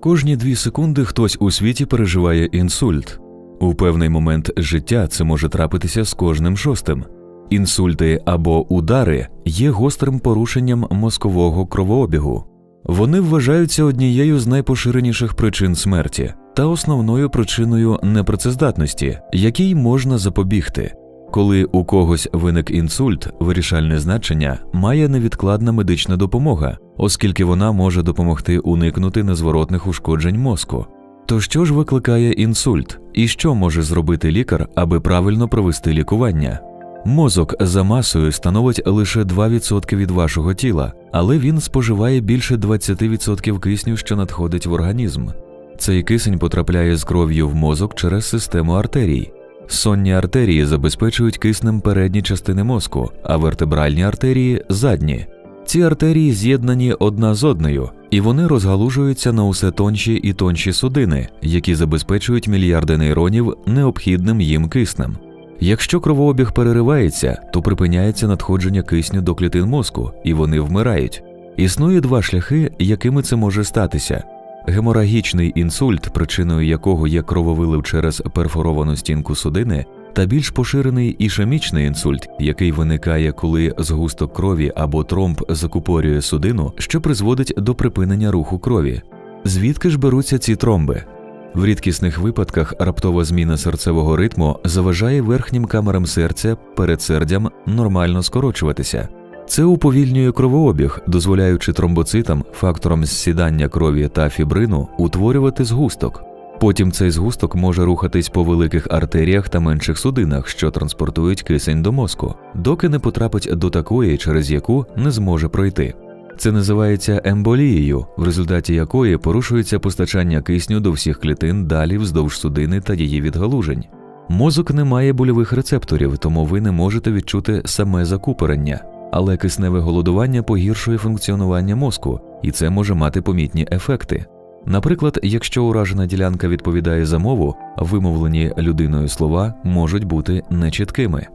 Кожні дві секунди хтось у світі переживає інсульт. У певний момент життя це може трапитися з кожним шостим. Інсульти або удари є гострим порушенням мозкового кровообігу. Вони вважаються однією з найпоширеніших причин смерті та основною причиною непрацездатності, якій можна запобігти. Коли у когось виник інсульт, вирішальне значення має невідкладна медична допомога, оскільки вона може допомогти уникнути незворотних ушкоджень мозку. То що ж викликає інсульт, і що може зробити лікар, аби правильно провести лікування? Мозок за масою становить лише 2% від вашого тіла, але він споживає більше 20% кисню, що надходить в організм. Цей кисень потрапляє з кров'ю в мозок через систему артерій. Сонні артерії забезпечують киснем передні частини мозку, а вертебральні артерії задні. Ці артерії з'єднані одна з одною, і вони розгалужуються на усе тонші і тонші судини, які забезпечують мільярди нейронів необхідним їм киснем. Якщо кровообіг переривається, то припиняється надходження кисню до клітин мозку, і вони вмирають. Існує два шляхи, якими це може статися. Геморагічний інсульт, причиною якого є крововилив через перфоровану стінку судини, та більш поширений ішемічний інсульт, який виникає, коли згусток крові або тромб закупорює судину, що призводить до припинення руху крові. Звідки ж беруться ці тромби? В рідкісних випадках раптова зміна серцевого ритму заважає верхнім камерам серця передсердям нормально скорочуватися. Це уповільнює кровообіг, дозволяючи тромбоцитам, факторам зсідання крові та фібрину утворювати згусток. Потім цей згусток може рухатись по великих артеріях та менших судинах, що транспортують кисень до мозку, доки не потрапить до такої, через яку не зможе пройти. Це називається емболією, в результаті якої порушується постачання кисню до всіх клітин далі вздовж судини та її відгалужень. Мозок не має больових рецепторів, тому ви не можете відчути саме закупорення, але кисневе голодування погіршує функціонування мозку, і це може мати помітні ефекти. Наприклад, якщо уражена ділянка відповідає за мову, вимовлені людиною слова можуть бути нечіткими.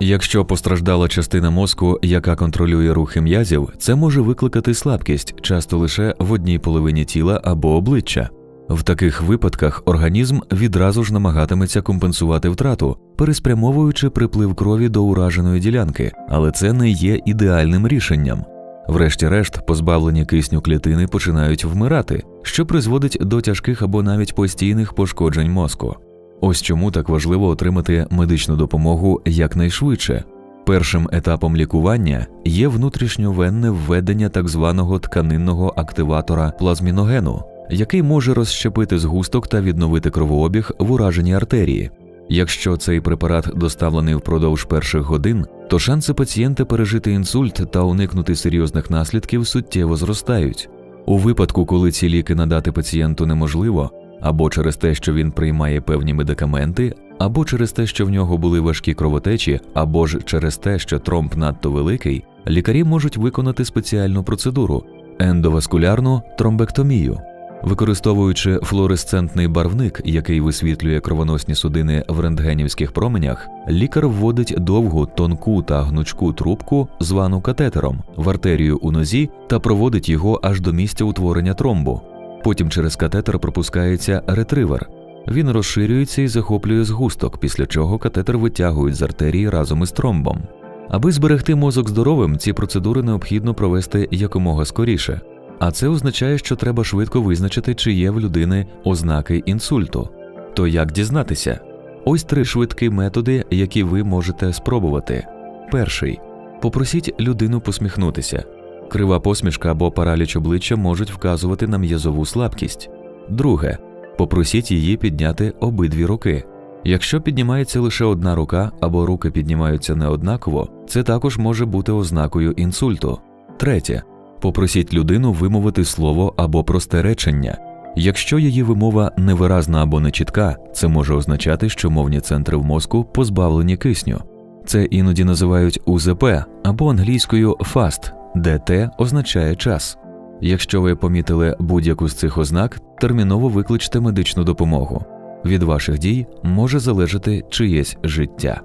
Якщо постраждала частина мозку, яка контролює рухи м'язів, це може викликати слабкість, часто лише в одній половині тіла або обличчя. В таких випадках організм відразу ж намагатиметься компенсувати втрату, переспрямовуючи приплив крові до ураженої ділянки, але це не є ідеальним рішенням. Врешті-решт, позбавлені кисню клітини починають вмирати, що призводить до тяжких або навіть постійних пошкоджень мозку. Ось чому так важливо отримати медичну допомогу якнайшвидше. Першим етапом лікування є внутрішньовенне введення так званого тканинного активатора плазміногену, який може розщепити згусток та відновити кровообіг в ураженій артерії. Якщо цей препарат доставлений впродовж перших годин, то шанси пацієнта пережити інсульт та уникнути серйозних наслідків суттєво зростають. У випадку, коли ці ліки надати пацієнту неможливо, або через те, що він приймає певні медикаменти, або через те, що в нього були важкі кровотечі, або ж через те, що тромб надто великий, лікарі можуть виконати спеціальну процедуру ендоваскулярну тромбектомію. Використовуючи флуоресцентний барвник, який висвітлює кровоносні судини в рентгенівських променях, лікар вводить довгу, тонку та гнучку трубку, звану катетером, в артерію у нозі та проводить його аж до місця утворення тромбу. Потім через катетер пропускається ретривер. Він розширюється і захоплює згусток, після чого катетер витягують з артерії разом із тромбом. Аби зберегти мозок здоровим, ці процедури необхідно провести якомога скоріше. А це означає, що треба швидко визначити, чи є в людини ознаки інсульту. То як дізнатися? Ось три швидкі методи, які ви можете спробувати. Перший попросіть людину посміхнутися. Крива посмішка або параліч обличчя можуть вказувати на м'язову слабкість. Друге, попросіть її підняти обидві руки. Якщо піднімається лише одна рука або руки піднімаються неоднаково, це також може бути ознакою інсульту. Третє, попросіть людину вимовити слово або просте речення. Якщо її вимова невиразна або нечітка, це може означати, що мовні центри в мозку позбавлені кисню. Це іноді називають УЗП або англійською FAST, де Т означає час. Якщо ви помітили будь-яку з цих ознак, терміново викличте медичну допомогу. Від ваших дій може залежати чиєсь життя.